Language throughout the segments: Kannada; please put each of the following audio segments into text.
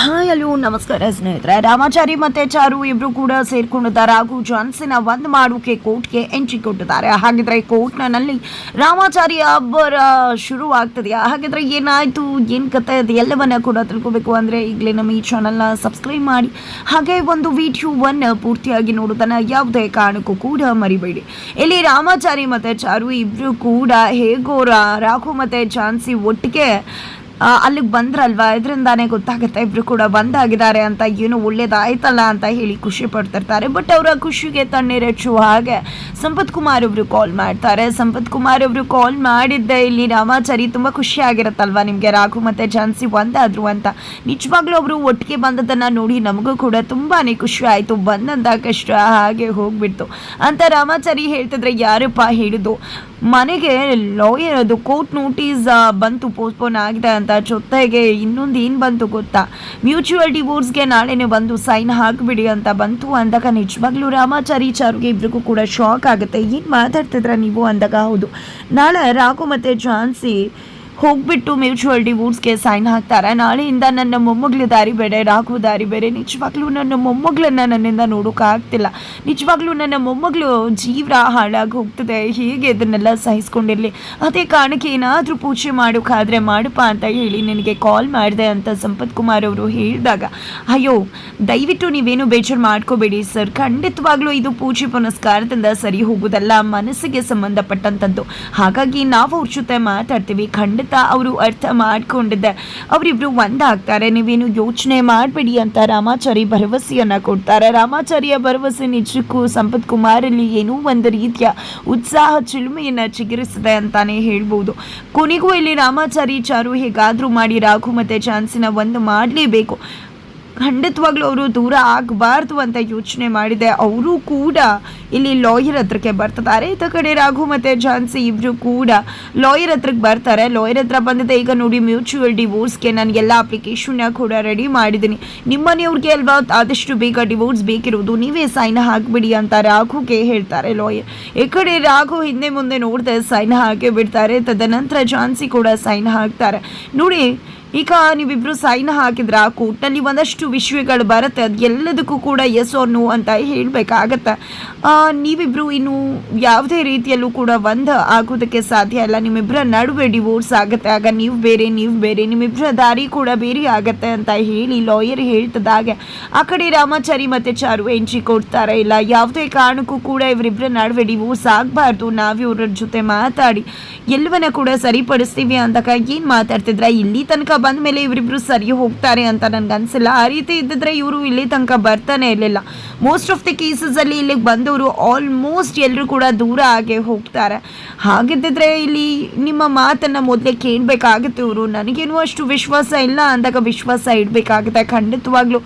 ಹಾಯ್ ಅಲ್ಲೂ ನಮಸ್ಕಾರ ಸ್ನೇಹಿತರೆ. ರಾಮಾಚಾರಿ ಮತ್ತೆ ಚಾರು ಇಬ್ರು ಕೂಡ ಸೇರ್ಕೊಂಡಿದ್ದಾರೆ. ಹಾಗೂ ಜಾನ್ಸಿನ ಒಂದು ಮಾಡೋಕೆ ಕೋರ್ಟ್ಗೆ ಎಂಟ್ರಿ ಕೊಟ್ಟಿದ್ದಾರೆ. ಹಾಗಿದ್ರೆ ಕೋರ್ಟ್ನಲ್ಲಿ ರಾಮಾಚಾರಿ ಅಬ್ಬರ ಶುರು ಆಗ್ತದೆಯಾ ಹಾಗಿದ್ರೆ ಏನಾಯ್ತು? ಏನು ಕತೆ ಅದು ಎಲ್ಲವನ್ನ ಕೂಡ ತಿಳ್ಕೊಬೇಕು. ಅಂದರೆ ಈಗಲೇ ನಮ್ಮ ಈ ಚಾನಲ್ನ ಸಬ್ಸ್ಕ್ರೈಬ್ ಮಾಡಿ. ಹಾಗೆ ಒಂದು ವಿಡಿಯೋವನ್ನು ಪೂರ್ತಿಯಾಗಿ ನೋಡೋದನ್ನು ಯಾವುದೇ ಕಾರಣಕ್ಕೂ ಕೂಡ ಮರಿಬೇಡಿ. ಇಲ್ಲಿ ರಾಮಾಚಾರಿ ಮತ್ತೆ ಚಾರು ಇಬ್ರು ಕೂಡ ಹೇಗೋ ರಾಘು ಮತ್ತೆ ಜಾನ್ಸಿ ಒಟ್ಟಿಗೆ ಅಲ್ಲಿಗೆ ಬಂದ್ರಲ್ವಾ? ಇದರಿಂದಾನೇ ಗೊತ್ತಾಗುತ್ತೆ ಇಬ್ರು ಕೂಡ ಬಂದಾಗಿದ್ದಾರೆ ಅಂತ ಏನು ಒಳ್ಳೇದಾಯ್ತಲ್ಲ ಅಂತ ಹೇಳಿ ಖುಷಿ ಪಡ್ತಿರ್ತಾರೆ. ಬಟ್ ಅವರ ಖುಷಿಗೆ ತಣ್ಣೀರೆಚ್ಚುವ ಹಾಗೆ ಸಂಪತ್ ಕುಮಾರ್ ಅವರು ಕಾಲ್ ಮಾಡ್ತಾರೆ. ಸಂಪತ್ ಕುಮಾರ್ ಅವರು ಕಾಲ್ ಮಾಡಿದ್ದೆ ಇಲ್ಲಿ ರಾಮಾಚಾರಿ, ತುಂಬ ಖುಷಿ ಆಗಿರತ್ತಲ್ವಾ ನಿಮಗೆ? ರಾಘು ಮತ್ತೆ ಝಾನ್ಸಿ ಒಂದಾದ್ರು ಅಂತ. ನಿಜವಾಗ್ಲೂ ಅವರು ಒಟ್ಟಿಗೆ ಬಂದದನ್ನು ನೋಡಿ ನಮಗೂ ಕೂಡ ತುಂಬಾ ಖುಷಿ ಆಯಿತು. ಬಂದಂತ ಕಷ್ಟ ಹಾಗೆ ಹೋಗ್ಬಿಡ್ತು. ಅಂತ ರಾಮಾಚಾರಿ ಹೇಳ್ತಿದ್ರೆ ಯಾರಪ್ಪ ಹೇಳಿದ್ದು? ಮನೆಗೆ ಲಾಯರ್ ಅದು ಕೋರ್ಟ್ ನೋಟಿಸ್ ಬಂತು ಪೋಸ್ಟ್ಪೋನ್ ಆಗಿದೆ ಅಂತ ಜೊತೆಗೆ ಇನ್ನೊಂದು ಏನು ಬಂತು ಗೊತ್ತಾ? ಮ್ಯೂಚುವಲ್ ಡಿವೋರ್ಸ್ಗೆ ನಾಳೆನೇ ಬಂದು ಸೈನ್ ಹಾಕಿಬಿಡಿ ಅಂತ ಬಂತು ಅಂದಾಗ ನಿಜವಾಗ್ಲೂ ರಾಮಾಚಾರಿ ಚಾರುಗೆ ಇಬ್ರಿಗೂ ಕೂಡ ಶಾಕ್ ಆಗುತ್ತೆ. ಏನು ಮಾತಾಡ್ತಿದ್ರ ನೀವು ಅಂದಾಗ ಹೌದು. ನಾಳೆ ರಾಘು ಮತ್ತು ಝಾನ್ಸಿ ಹೋಗ್ಬಿಟ್ಟು ಮ್ಯೂಚುವಲ್ ಡಿವೋರ್ಸ್ಗೆ ಸೈನ್ ಹಾಕ್ತಾರೆ. ನಾಳೆಯಿಂದ ನನ್ನ ಮೊಮ್ಮಗಳ ದಾರಿ ಬೇರೆ ರಾಘು ದಾರಿ ಬೇರೆ. ನಿಜವಾಗ್ಲೂ ನನ್ನ ಮೊಮ್ಮಗಳನ್ನ ನನ್ನಿಂದ ನೋಡೋಕ್ಕಾಗ್ತಿಲ್ಲ ನಿಜವಾಗ್ಲೂ ನನ್ನ ಮೊಮ್ಮಗಳು ಜೀವ್ರ ಹಾಳಾಗಿ ಹೋಗ್ತದೆ. ಹೀಗೆ ಇದನ್ನೆಲ್ಲ ಸಹಿಸ್ಕೊಂಡಿರಲಿ? ಅದೇ ಕಾರಣಕ್ಕೆ ಏನಾದರೂ ಪೂಜೆ ಮಾಡೋಕ್ಕಾದರೆ ಮಾಡಪ್ಪ ಅಂತ ಹೇಳಿ ನಿನಗೆ ಕಾಲ್ ಮಾಡಿದೆ ಅಂತ ಸಂಪತ್ ಕುಮಾರ್ ಅವರು ಹೇಳಿದಾಗ, ಅಯ್ಯೋ, ದಯವಿಟ್ಟು ನೀವೇನು ಬೇಜಾರು ಮಾಡ್ಕೋಬೇಡಿ ಸರ್. ಖಂಡಿತವಾಗ್ಲೂ ಇದು ಪೂಜೆ ಪುನಸ್ಕಾರದಿಂದ ಸರಿ ಹೋಗೋದಲ್ಲ ಮನಸ್ಸಿಗೆ ಸಂಬಂಧಪಟ್ಟಂಥದ್ದು. ಹಾಗಾಗಿ ನಾವು ಅವ್ರ ಜೊತೆ ಮಾತಾಡ್ತೀವಿ. ಖಂಡಿತ ಅವರು ಅರ್ಥ ಮಾಡಿಕೊಂಡಿದ್ದೆ. ಅವರಿಬ್ರು ಒಂದಾಗ್ತಾರೆ. ನೀವೇನು ಯೋಚನೆ ಮಾಡಬೇಡಿ ಅಂತ ರಾಮಾಚಾರಿ ಭರವಸೆಯನ್ನು ಕೊಡ್ತಾರೆ. ರಾಮಾಚಾರಿಯ ಭರವಸೆ ನಿಜಕ್ಕೂ ಸಂಪತ್ ಕುಮಾರಲ್ಲಿ ಏನೋ ಒಂದು ರೀತಿಯ ಉತ್ಸಾಹ, ಚಿಲುಮೆಯನ್ನು ಚಿಗುರಿಸಿದೆ ಅಂತಾನೆ ಹೇಳ್ಬೋದು. ಕೊನೆಗೂ ಇಲ್ಲಿ ರಾಮಾಚಾರಿ ಚಾರು ಹೇಗಾದರೂ ಮಾಡಿ ರಾಘು ಮತ್ತು ಚಾನ್ಸಿನ ಒಂದು ಮಾಡಲೇಬೇಕು. ಖಂಡಿತವಾಗ್ಲೂ ಅವರು ದೂರ ಆಗಬಾರ್ದು ಅಂತ ಯೋಚನೆ ಮಾಡಿದೆ. ಅವರು ಕೂಡ ಇಲ್ಲಿ ಲಾಯರ್ ಹತ್ರಕ್ಕೆ ಬರ್ತಿದ್ದಾರೆ. ಇತ್ತ ಕಡೆ ರಾಘು ಮತ್ತು ಝಾನ್ಸಿ ಇಬ್ಬರು ಕೂಡ ಲಾಯರ್ ಹತ್ರಕ್ಕೆ ಬರ್ತಾರೆ. ಲಾಯರ್ ಹತ್ರ ಬಂದಿದೆ ಈಗ ನೋಡಿ ಮ್ಯೂಚುವಲ್ ಡಿವೋರ್ಸ್ಗೆ ಎಲ್ಲ ಅಪ್ಲಿಕೇಶನ್ನ ಕೂಡ ರೆಡಿ ಮಾಡಿದ್ದೀನಿ. ನಿಮ್ಮನೆಯವ್ರಿಗೆ ಅಲ್ವಾ ಆದಷ್ಟು ಬೇಗ ಡಿವೋರ್ಸ್ ಬೇಕಿರೋದು? ನೀವೇ ಸೈನ್ ಹಾಕಿಬಿಡಿ ಅಂತ ರಾಘುಗೆ ಹೇಳ್ತಾರೆ ಲಾಯರ್. ಈ ಕಡೆ ರಾಘು ಹಿಂದೆ ಮುಂದೆ ನೋಡ್ದೆ ಸೈನ್ ಹಾಕಿ ಬಿಡ್ತಾರೆ. ತದನಂತರ ಝಾನ್ಸಿ ಕೂಡ ಸೈನ್ ಹಾಕ್ತಾರೆ. ನೋಡಿ ಈಗ ನೀವಿಬ್ರು ಸೈನ್ ಹಾಕಿದ್ರ ಕೋರ್ಟ್ನಲ್ಲಿ ಒಂದಷ್ಟು ವಿಷಯಗಳು ಬರುತ್ತೆ. ಅದು ಎಲ್ಲದಕ್ಕೂ ಕೂಡ ಎಸ್ ಆರ್ ಅಂತ ಹೇಳಬೇಕಾಗತ್ತೆ. ನೀವಿಬ್ರು ಇನ್ನು ಯಾವುದೇ ರೀತಿಯಲ್ಲೂ ಕೂಡ ಒಂದು ಆಗೋದಕ್ಕೆ ಸಾಧ್ಯ ಇಲ್ಲ. ನಿಮ್ಮಿಬ್ಬರ ನಡುವೆ ಡಿವೋರ್ಸ್ ಆಗುತ್ತೆ. ಆಗ ನೀವು ಬೇರೆ ನೀವು ಬೇರೆ ನಿಮ್ಮಿಬ್ಬರ ದಾರಿ ಕೂಡ ಬೇರೆ ಆಗತ್ತೆ ಅಂತ ಹೇಳಿ ಲಾಯರ್ ಹೇಳ್ತದಾಗೆ ಆ ಕಡೆ ರಾಮಾಚಾರಿ ಮತ್ತೆ ಚಾರು ಎಂಟ್ರಿ ಕೊಡ್ತಾರೆ ಇಲ್ಲ? ಯಾವುದೇ ಕಾರಣಕ್ಕೂ ಕೂಡ ಇವರಿಬ್ಬರ ನಡುವೆ ಡಿವೋರ್ಸ್ ಆಗಬಾರ್ದು. ನಾವು ಇವ್ರ ಜೊತೆ ಮಾತಾಡಿ ಎಲ್ಲವನ್ನ ಕೂಡ ಸರಿಪಡಿಸ್ತೀವಿ ಅಂದಾಗ ಏನು ಮಾತಾಡ್ತಿದ್ರೆ? ಇಲ್ಲಿ ತನಕ ಬಂದ ಮೇಲೆ ಇವರಿಬ್ರು ಸರಿ ಹೋಗ್ತಾರೆ ಅಂತ ನನ್ಗೆ ಅನ್ಸಿಲ್ಲ. ಆ ರೀತಿ ಇದ್ದಿದ್ರೆ ಇವರು ಇಲ್ಲಿ ತನಕ ಬರ್ತಾನೆ ಇರಲಿಲ್ಲ. ಮೋಸ್ಟ್ ಆಫ್ ದಿ ಕೇಸಸಲ್ಲಿ ಇಲ್ಲಿಗೆ ಬಂದವರು ಆಲ್ಮೋಸ್ಟ್ ಎಲ್ಲರೂ ಕೂಡ ದೂರ ಆಗೇ ಹೋಗ್ತಾರೆ. ಹಾಗಿದ್ದಿದ್ರೆ ಇಲ್ಲಿ ನಿಮ್ಮ ಮಾತನ್ನು ಮೊದಲೇ ಕೇಳಬೇಕಾಗುತ್ತೆ ಇವರು. ನನಗೇನು ಅಷ್ಟು ವಿಶ್ವಾಸ ಇಲ್ಲ ಅಂದಾಗ ವಿಶ್ವಾಸ ಇಡಬೇಕಾಗುತ್ತೆ. ಖಂಡಿತವಾಗ್ಲೂ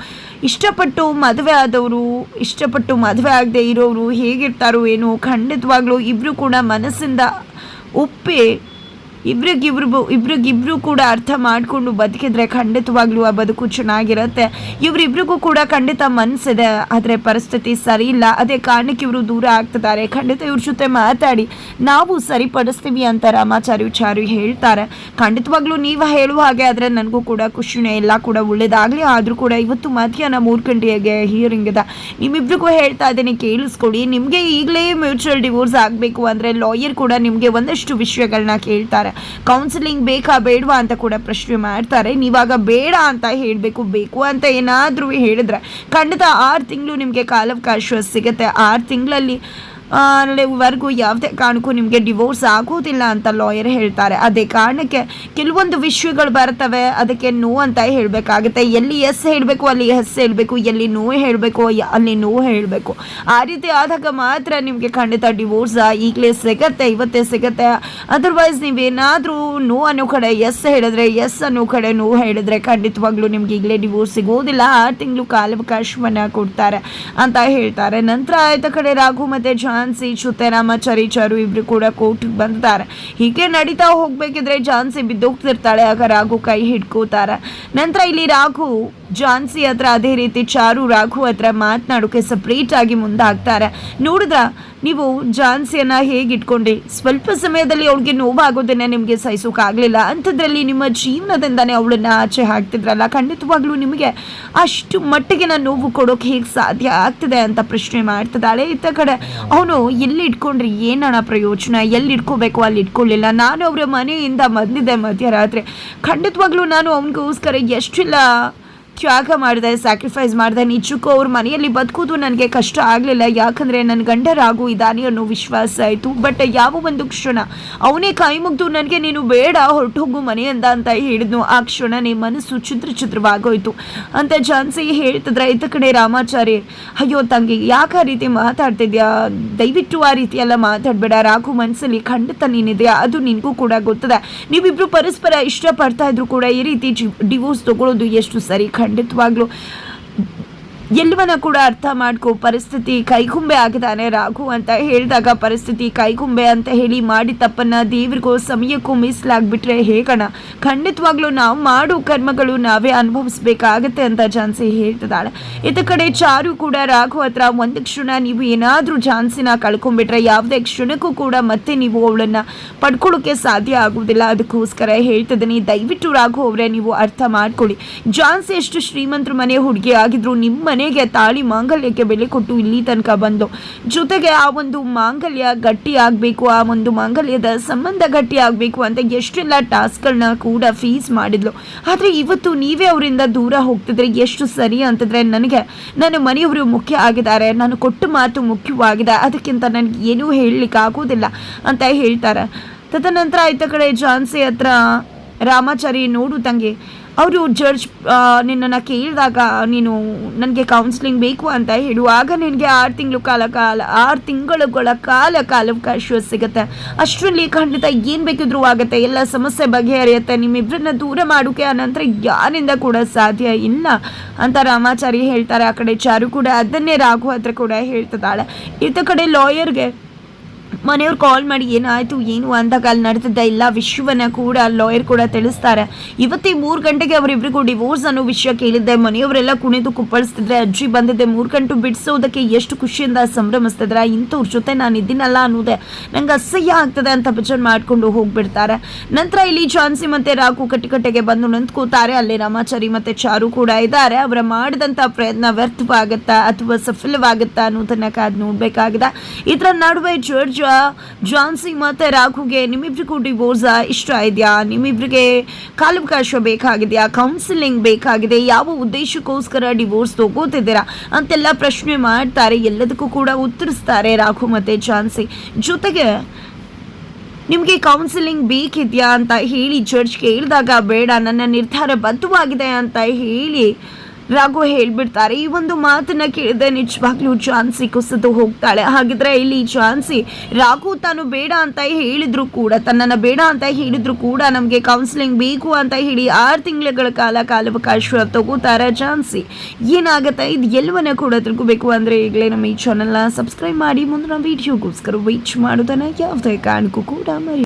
ಇಷ್ಟಪಟ್ಟು ಮದುವೆ ಆದವರು, ಇಷ್ಟಪಟ್ಟು ಮದುವೆ ಆಗದೆ ಇರೋರು ಹೇಗಿರ್ತಾರೋ ಏನೋ ಖಂಡಿತವಾಗ್ಲೂ ಇಬ್ಬರು ಕೂಡ ಮನಸ್ಸಿಂದ ಒಪ್ಪಿ ಇಬ್ರಿಗಿಬ್ರು ಇಬ್ರಿಗಿಬ್ರು ಕೂಡ ಅರ್ಥ ಮಾಡಿಕೊಂಡು ಬದುಕಿದ್ರೆ ಖಂಡಿತವಾಗ್ಲೂ ಆ ಬದುಕು ಚೆನ್ನಾಗಿರುತ್ತೆ. ಇವರಿಬ್ರಿಗೂ ಕೂಡ ಖಂಡಿತ ಮನಸ್ಸಿದೆ ಆದರೆ ಪರಿಸ್ಥಿತಿ ಸರಿ ಇಲ್ಲ. ಅದೇ ಕಾರಣಕ್ಕೆ ಇವರು ದೂರ ಆಗ್ತಿದ್ದಾರೆ. ಖಂಡಿತ ಇವ್ರ ಜೊತೆ ಮಾತಾಡಿ, ನಾವು ಸರಿಪಡಿಸ್ತೀವಿ ಅಂತ ರಾಮಾಚಾರ್ಯ ಚಾರು ಹೇಳ್ತಾರೆ. ಖಂಡಿತವಾಗ್ಲೂ ನೀವು ಹೇಳುವ ಹಾಗೆ ಆದರೆ ನನಗೂ ಕೂಡ ಖುಷಿನೇ ಎಲ್ಲ ಕೂಡ ಒಳ್ಳೇದಾಗಲಿ. ಆದರೂ ಕೂಡ ಇವತ್ತು ಮಧ್ಯಾಹ್ನ ಮೂರು ಗಂಟೆಗೆ ಹಿಯರಿಂಗ್ ಇದೆ. ನಿಮ್ಮಿಬ್ರಿಗೂ ಹೇಳ್ತಾ ಇದ್ದೀನಿ, ಕೇಳಿಸ್ಕೊಡಿ. ನಿಮಗೆ ಈಗಲೇ ಮ್ಯೂಚುವಲ್ ಡಿವೋರ್ಸ್ ಆಗಬೇಕು ಅಂದರೆ ಲಾಯರ್ ಕೂಡ ನಿಮಗೆ ಒಂದಷ್ಟು ವಿಷಯಗಳನ್ನ ಕೇಳ್ತಾರೆ. ಕೌನ್ಸಿಲಿಂಗ್ ಬೇಕಾ, ಬೇಡವಾ ಅಂತ ಕೂಡ ಪ್ರಶ್ನೆ ಮಾಡ್ತಾರೆ. ನೀವಾಗ ಬೇಡ ಅಂತ ಹೇಳಬೇಕು, ಬೇಕು ಅಂತ ಏನಾದರೂ ಹೇಳಿದ್ರೆ ಖಂಡಿತ ಆರು ತಿಂಗಳು ನಿಮಗೆ ಕಾಲಾವಕಾಶ ಸಿಗುತ್ತೆ. ಆರು ತಿಂಗಳಲ್ಲಿ ಅಲ್ಲಿವರೆಗೂ ಯಾವುದೇ ಕಾರಣಕ್ಕೂ ನಿಮಗೆ ಡಿವೋರ್ಸ್ ಆಗೋದಿಲ್ಲ ಅಂತ ಲಾಯರ್ ಹೇಳ್ತಾರೆ. ಅದೇ ಕಾರಣಕ್ಕೆ ಕೆಲವೊಂದು ವಿಷಯಗಳು ಬರ್ತವೆ. ಅದಕ್ಕೆ ನೋ ಅಂತ ಹೇಳಬೇಕಾಗುತ್ತೆ. ಎಲ್ಲಿ ಎಸ್ ಹೇಳಬೇಕು, ಅಲ್ಲಿ ಎಸ್ ಹೇಳಬೇಕು. ಎಲ್ಲಿ ನೋ ಹೇಳಬೇಕು, ಅಲ್ಲಿ ನೋ ಹೇಳಬೇಕು. ಆ ರೀತಿ ಆದಾಗ ಮಾತ್ರ ನಿಮಗೆ ಖಂಡಿತ ಡಿವೋರ್ಸ್ ಈಗಲೇ ಸಿಗತ್ತೆ, ಇವತ್ತೇ ಸಿಗತ್ತೆ. ಅದರ್ವೈಸ್ ನೀವೇನಾದರೂ ನೋ ಅನ್ನೋ ಕಡೆ ಎಸ್ ಹೇಳಿದ್ರೆ ಎಸ್ ಅನ್ನೋ ಕಡೆ ನೋ ಹೇಳಿದ್ರೆ ಖಂಡಿತವಾಗ್ಲೂ ನಿಮ್ಗೆ ಈಗಲೇ ಡಿವೋರ್ಸ್ ಸಿಗೋದಿಲ್ಲ ಆರು ತಿಂಗಳು ಕಾಲಾವಕಾಶವನ್ನು ಕೊಡ್ತಾರೆ ಅಂತ ಹೇಳ್ತಾರೆ. ನಂತರ ಆಯ್ತ ಕಡೆ ರಾಘು ಮತ್ತು ಝಾನ್ಸಿ ಚುತೆರಾಮ ರಾಮಾಚಾರಿ, ಚಾರು ಇಬ್ರು ಕೂಡ ಕೋರ್ಟ್ಗೆ ಬಂದಿದ್ದಾರೆ. ಹೀಗೆ ನಡೀತಾ ಹೋಗ್ಬೇಕಿದ್ರೆ ಝಾನ್ಸಿ ಬಿದ್ದೋಗ್ತಿರ್ತಾಳೆ, ಆಗ ರಾಘು ಕೈ ಹಿಡ್ಕೋತಾರೆ. ನಂತರ ಇಲ್ಲಿ ರಾಘು ಝಾನ್ಸಿ ಹತ್ರ ಅದೇ ರೀತಿ ಚಾರು, ರಾಘು ಹತ್ರ ಮಾತನಾಡೋಕೆ ಸಪ್ರೇಟ್ ಆಗಿ ಮುಂದಾಗ್ತಾರೆ. ನೋಡಿದ್ರ? ನೀವು ಝಾನ್ಸಿಯನ್ನ ಹೇಗೆ ಇಟ್ಕೊಂಡ್ರಿ ಸ್ವಲ್ಪ ಸಮಯದಲ್ಲಿ ಅವಳಿಗೆ ನೋವಾಗೋದನ್ನ ನಿಮಗೆ ಸಹಿಸೋಕ್ಕಾಗಲಿಲ್ಲ ಅಂಥದ್ರಲ್ಲಿ ನಿಮ್ಮ ಜೀವನದಿಂದನೇ ಅವಳನ್ನ ಆಚೆ ಹಾಕ್ತಿದ್ರಲ್ಲ, ಖಂಡಿತವಾಗ್ಲೂ ನಿಮಗೆ ಅಷ್ಟು ಮಟ್ಟಿಗೆ ನಾನು ನೋವು ಕೊಡೋಕೆ ಹೇಗೆ ಸಾಧ್ಯ ಆಗ್ತದೆ ಅಂತ ಪ್ರಶ್ನೆ ಮಾಡ್ತಿದ್ದಾಳೆ. ಇತ್ತ ಕಡೆ ಅವನು ಎಲ್ಲಿ ಇಟ್ಕೊಂಡ್ರಿ ಏನಣ ಪ್ರಯೋಜನ? ಎಲ್ಲಿ ಇಟ್ಕೋಬೇಕು ಅಲ್ಲಿ ಇಟ್ಕೊಳ್ಳಿಲ್ಲ ನಾನು ಅವರ ಮನೆಯಿಂದ ಬಂದಿದ್ದೆ ಮಧ್ಯರಾತ್ರಿ. ಖಂಡಿತವಾಗ್ಲೂ ನಾನು ಅವನಿಗೋಸ್ಕರ ಎಷ್ಟೆಲ್ಲ ತ್ಯಾಗ ಮಾಡಿದೆ ಸ್ಯಾಕ್ರಿಫೈಸ್ ಮಾಡಿದೆ. ನಿಜಕ್ಕೂ ಅವ್ರ ಮನೆಯಲ್ಲಿ ಬದುಕೋದು ನನಗೆ ಕಷ್ಟ ಆಗಲಿಲ್ಲ. ಯಾಕಂದರೆ ನನ್ನ ಗಂಡರಾಗು ಇದ್ದಾನೆ ಅನ್ನೋ ವಿಶ್ವಾಸ ಆಯಿತು. ಬಟ್ ಯಾವ ಒಂದು ಕ್ಷಣ ಅವನೇ ಕೈ ಮುಗ್ದು ನನಗೆ, ನೀನು ಬೇಡ, ಹೊರಟೋಗು ಮನೆಯಿಂದ ಅಂತ ಹೇಳಿದ್ನು. ಆ ಕ್ಷಣನೇ ಮನಸ್ಸು ಚಿತ್ರ ಚಿತ್ರವಾಗೋಯ್ತು ಅಂತ ಜಾನ್ಸಿ ಹೇಳ್ತಿದ್ರೆ ಇದ್ದ ಕಡೆ ರಾಮಾಚಾರಿ ಅಯ್ಯೋ ತಂಗಿ, ಯಾಕೆ ಆ ರೀತಿ ಮಾತಾಡ್ತಿದ್ಯಾ? ದಯವಿಟ್ಟು ಆ ರೀತಿ ಎಲ್ಲ ಮಾತಾಡಬೇಡ. ರಾಘು ಮನಸ್ಸಲ್ಲಿ ಖಂಡಿತ ನೀನಿದೆಯಾ ಅದು ನಿನಗೂ ಕೂಡ ಗೊತ್ತದೆ. ನೀವಿಬ್ರು ಪರಸ್ಪರ ಇಷ್ಟಪಡ್ತಾ ಇದ್ರು ಕೂಡ ಈ ರೀತಿ ಡಿವೋರ್ಸ್ ತಗೊಳ್ಳೋದು ಎಷ್ಟು ಸರಿ ಖಂಡಿತವಾಗ್ಲೂ ಎಲ್ಲವನ್ನ ಕೂಡ ಅರ್ಥ ಮಾಡ್ಕೋ, ಪರಿಸ್ಥಿತಿ ಕೈಗುಂಬೆ ಆಗಿದ್ದಾನೆ ರಾಘು ಅಂತ ಹೇಳಿದಾಗ ಪರಿಸ್ಥಿತಿ ಕೈಗುಂಬೆ ಅಂತ ಹೇಳಿ ಮಾಡಿ ತಪ್ಪನ್ನ ದೇವ್ರಿಗೂ ಸಮಯಕ್ಕೂ ಮೀಸಲಾಗ್ಬಿಟ್ರೆ ಹೇಗಣ? ಖಂಡಿತವಾಗ್ಲೂ ನಾವು ಮಾಡೋ ಕರ್ಮಗಳು ನಾವೇ ಅನುಭವಿಸ್ಬೇಕಾಗತ್ತೆ ಅಂತ ಝಾನ್ಸಿ ಹೇಳ್ತಿದ್ದಾಳೆ. ಇತ ಕಡೆ ಚಾರು ಕೂಡ ರಾಘು ಹತ್ರ ಒಂದು ಕ್ಷಣ ನೀವು ಏನಾದರೂ ಝಾನ್ಸಿನ ಕಳ್ಕೊಂಡ್ಬಿಟ್ರೆ ಯಾವುದೇ ಕ್ಷಣಕ್ಕೂ ಕೂಡ ಮತ್ತೆ ನೀವು ಅವಳನ್ನ ಪಡ್ಕೊಳ್ಳೋಕೆ ಸಾಧ್ಯ ಆಗುವುದಿಲ್ಲ. ಅದಕ್ಕೋಸ್ಕರ ಹೇಳ್ತಿದ್ದೀನಿ, ದಯವಿಟ್ಟು ರಾಘು ಅವರೇ ನೀವು ಅರ್ಥ ಮಾಡ್ಕೊಳ್ಳಿ. ಝಾನ್ಸಿ ಎಷ್ಟು ಶ್ರೀಮಂತರ ಮನೆ ಹುಡುಗಿ ಆಗಿದ್ರು ನಿಮ್ಮ ಮನೆಗೆ ತಾಳಿ ಮಾಂಗಲ್ಯಕ್ಕೆ ಬೆಲೆ ಕೊಟ್ಟು ಇಲ್ಲಿ ತನಕ ಬಂದು. ಜೊತೆಗೆ ಆ ಒಂದು ಮಾಂಗಲ್ಯ ಗಟ್ಟಿ ಆಗಬೇಕು, ಆ ಒಂದು ಮಾಂಗಲ್ಯದ ಸಂಬಂಧ ಗಟ್ಟಿ ಆಗಬೇಕು ಅಂತ ಎಷ್ಟೆಲ್ಲ ಟಾಸ್ಕ್ಗಳನ್ನ ಕೂಡ ಫೀಸ್ ಮಾಡಿದ್ಲು. ಆದರೆ ಇವತ್ತು ನೀವೇ ಅವರಿಂದ ದೂರ ಹೋಗ್ತಿದ್ರೆ ಎಷ್ಟು ಸರಿ ಅಂತಂದರೆ ನನಗೆ, ನನ್ನ ಮನೆಯವರು ಮುಖ್ಯ ಆಗಿದ್ದಾರೆ, ನಾನು ಕೊಟ್ಟ ಮಾತು ಮುಖ್ಯವಾಗಿದೆ, ಅದಕ್ಕಿಂತ ನನಗೆ ಏನೂ ಹೇಳಲಿಕ್ಕೆ ಆಗೋದಿಲ್ಲ ಅಂತ ಹೇಳ್ತಾರೆ. ತದನಂತರ ಆಯ್ತ ಕಡೆ ಜಾನ್ಸಿ ಹತ್ರ ರಾಮಾಚಾರಿ ನೋಡು ತಂಗಿ. ಅವರು ಜಡ್ಜ್ ನಿನ್ನನ್ನು ಕೇಳಿದಾಗ ನೀನು ನನಗೆ ಕೌನ್ಸಿಲಿಂಗ್ ಬೇಕು ಅಂತ ಹೇಳುವಾಗ ನಿನಗೆ ಆರು ತಿಂಗಳು ಕಾಲ ಕಾಲ, ಆರು ತಿಂಗಳುಗಳ ಕಾಲ ಕಾಲಾವಕಾಶ ಸಿಗುತ್ತೆ. ಅಷ್ಟರಲ್ಲಿ ಖಂಡಿತ ಏನು ಬೇಕಿದ್ರೂ ಆಗುತ್ತೆ. ಎಲ್ಲ ಸಮಸ್ಯೆ ಬಗೆಹರಿಯುತ್ತೆ. ನಿಮ್ಮಿಬ್ಬರನ್ನ ದೂರ ಮಾಡೋಕೆ ಆನಂತರ ಯಾರಿಂದ ಕೂಡ ಸಾಧ್ಯ ಇಲ್ಲ ಅಂತ ರಾಮಾಚಾರಿ ಹೇಳ್ತಾರೆ. ಆ ಕಡೆ ಚಾರು ಕೂಡ ಅದನ್ನೇ ರಾಘು ಹತ್ರ ಕೂಡ ಹೇಳ್ತಿದ್ದಾಳೆ. ಇತ್ತ ಕಡೆ ಲಾಯರ್ಗೆ ಮನೆಯವ್ರು ಕಾಲ್ ಮಾಡಿ, ಏನಾಯಿತು? ಏನು? ಅಂದಾಗ ಅಲ್ಲಿ ನಡೆದಿದ್ದ ಇಲ್ಲ ವಿಷಯವನ್ನ ಕೂಡ ಲಾಯರ್ ಕೂಡ ತಿಳಿಸ್ತಾರೆ. ಇವತ್ತೇ ಮೂರು ಗಂಟೆಗೆ ಅವರಿಬ್ಬರಿಗೂ ಡಿವೋರ್ಸ್ ಅನ್ನೋ ವಿಷಯ ಕೇಳಿದ್ದೆ. ಮನೆಯವರೆಲ್ಲ ಕುಣಿದು ಕುಪ್ಪಳಿಸ್ತಿದ್ರೆ, ಅಜ್ಜಿ ಬಂದಿದ್ದೆ ಮೂರು ಗಂಟು ಬಿಡಿಸೋದಕ್ಕೆ ಎಷ್ಟು ಖುಷಿಯಿಂದ ಸಂಭ್ರಮಿಸ್ತಿದ್ರೆ? ಇಂಥವ್ರ ಜೊತೆ ನಾನು ಇದ್ದೀನಲ್ಲ ಅನ್ನೋದೇ ನಂಗೆ ಅಸಹ್ಯ ಆಗ್ತದೆ ಅಂತ ಭಜನ್ ಮಾಡಿಕೊಂಡು ಹೋಗ್ಬಿಡ್ತಾರೆ. ನಂತರ ಇಲ್ಲಿ ಝಾನ್ಸಿ ಮತ್ತೆ ರಾಕು ಕಟ್ಟಿಕಟ್ಟೆಗೆ ಬಂದು ನಿಂತ್ಕೋತಾರೆ. ಅಲ್ಲಿ ರಾಮಾಚಾರಿ ಮತ್ತೆ ಚಾರು ಕೂಡ ಇದ್ದಾರೆ. ಅವರ ಮಾಡಿದಂಥ ಪ್ರಯತ್ನ ವ್ಯರ್ಥವಾಗುತ್ತಾ ಅಥವಾ ಸಫಲವಾಗುತ್ತಾ ಅನ್ನೋದನ್ನ ಕಾದು ನೋಡ್ಬೇಕಾಗಿದೆ. ಇದರ ನಡುವೆ ಜಡ್ಜ್ ಜಾನ್ಸಿ ಮತ್ತೆ ರಾಘುಗೆ, ನಿಮ್ಮಿಬ್ರಿಗೂ ಡಿವೋರ್ಸ್ ಇಷ್ಟ ಇದೆಯಾ? ನಿಮ್ಮಿಬ್ರಿಗೆ ಕಾಲಾವಕಾಶ ಬೇಕಾಗಿದೆಯಾ? ಕೌನ್ಸಿಲಿಂಗ್ ಬೇಕಾಗಿದೆ. ಯಾವ ಉದ್ದೇಶಕ್ಕೋಸ್ಕರ ಡಿವೋರ್ಸ್ ತಗೋತಿದ್ದೀರಾ? ಅಂತೆಲ್ಲ ಪ್ರಶ್ನೆ ಮಾಡ್ತಾರೆ. ಎಲ್ಲದಕ್ಕೂ ಕೂಡ ಉತ್ತರಿಸ್ತಾರೆ ರಾಘು ಮತ್ತೆ ಜಾನ್ಸಿ. ಜೊತೆಗೆ ನಿಮಗೆ ಕೌನ್ಸಿಲಿಂಗ್ ಬೇಕಿದೆಯಾ ಅಂತ ಹೇಳಿ ಜಡ್ಜ್ ಕೇಳಿದಾಗ ಬೇಡ. ನನ್ನ ನಿರ್ಧಾರ ಬದ್ಧವಾಗಿದೆ ಅಂತ ಹೇಳಿ ರಾಘು ಹೇಳ್ಬಿಡ್ತಾರೆ. ಈ ಒಂದು ಮಾತನ್ನ ಕೇಳಿದ್ರೆ ನಿಜವಾಗ್ಲೂ ಚಾನ್ಸಿ ಕುಸಿದು ಹೋಗ್ತಾಳೆ. ಹಾಗಿದ್ರೆ ಇಲ್ಲಿ ಚಾನ್ಸಿ ರಾಘು ತಾನು ಬೇಡ ಅಂತ ಹೇಳಿದ್ರು ಕೂಡ, ತನ್ನನ್ನು ಬೇಡ ಅಂತ ಹೇಳಿದ್ರು ಕೂಡ ನಮಗೆ ಕೌನ್ಸಿಲಿಂಗ್ ಬೇಕು ಅಂತ ಹೇಳಿ ಆರು ತಿಂಗಳ ಕಾಲ ಕಾಲಾವಕಾಶ ತಗೋತಾರ ಚಾನ್ಸಿ ಏನಾಗುತ್ತೆ? ಇದು ಎಲ್ಲವನ್ನ ಕೂಡ ತಿಳ್ಕೋಬೇಕು ಅಂದರೆ ಈಗಲೇ ನಮ್ಮ ಈ ಚಾನಲ್ನ ಸಬ್ಸ್ಕ್ರೈಬ್ ಮಾಡಿ. ಮುಂದಿನ ವೀಡಿಯೋಗೋಸ್ಕರ ವೀಚ್ ಮಾಡೋದನ್ನ ಯಾವುದೇ ಕಾರಣಕ್ಕೂ ಕೂಡ ಮರಿ